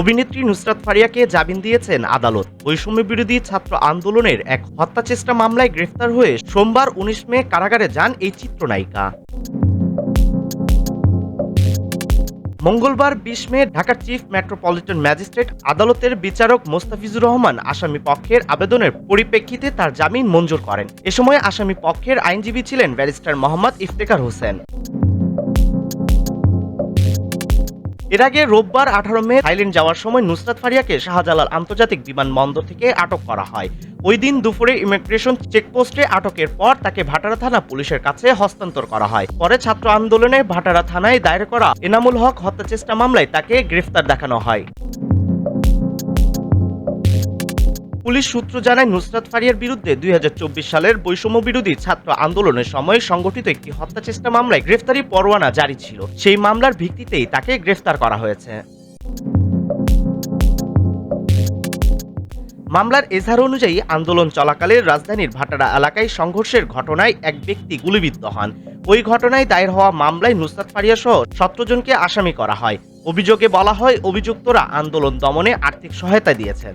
অভিনেত্রী নুসরাত ফারিয়াকে জামিন দিয়েছেন আদালত। বৈষম্য বিরোধী ছাত্র আন্দোলনের এক হত্যা চেষ্টা মামলায় গ্রেফতার হয়ে সোমবার উনিশ মে কারাগারে যান এই চিত্রনায়িকা। মঙ্গলবার বিশ মে ঢাকার চিফ মেট্রোপলিটন ম্যাজিস্ট্রেট আদালতের বিচারক মোস্তাফিজুর রহমান আসামি পক্ষের আবেদনের পরিপ্রেক্ষিতে তার জামিন মঞ্জুর করেন। এ সময় আসামি পক্ষের আইনজীবী ছিলেন ব্যারিস্টার মোহাম্মদ ইফতেখার হোসেন। এর আগে রোববার আঠারো মে থাইল্যান্ড যাওয়ার সময় নুসরাত ফারিয়াকে শাহজালাল আন্তর্জাতিক বিমানবন্দর থেকে আটক করা হয়। ওই দিন দুপুরে ইমিগ্রেশন চেকপোস্টে আটকের পর তাকে ভাটারা থানা পুলিশের কাছে হস্তান্তর করা হয়। পরে ছাত্র আন্দোলনে ভাটারা থানায় দায়ের করা এনামুল হক হত্যাচেষ্টা মামলায় তাকে গ্রেফতার দেখানো হয়। পুলিশ সূত্র জানায়, নুসরাত ফারিয়ার বিরুদ্ধে দুই হাজার চব্বিশ সালের বৈষম্য বিরোধী ছাত্র আন্দোলনের সময় সংগঠিত একটি হত্যা চেষ্টা মামলায় গ্রেফতারি পরোয়ানা জারি ছিল। সেই মামলার ভিত্তিতেই তাকে গ্রেফতার করা হয়েছে। মামলার এজাহার অনুযায়ী আন্দোলন চলাকালে রাজধানীর ভাটারা এলাকায় সংঘর্ষের ঘটনায় এক ব্যক্তি গুলিবিদ্ধ হন। ওই ঘটনায় দায়ের হওয়া মামলায় নুসরাত ফারিয়া সহ সতেরো জনকে আসামি করা হয়। অভিযোগে বলা হয়, অভিযুক্তরা আন্দোলন দমনে আর্থিক সহায়তা দিয়েছেন।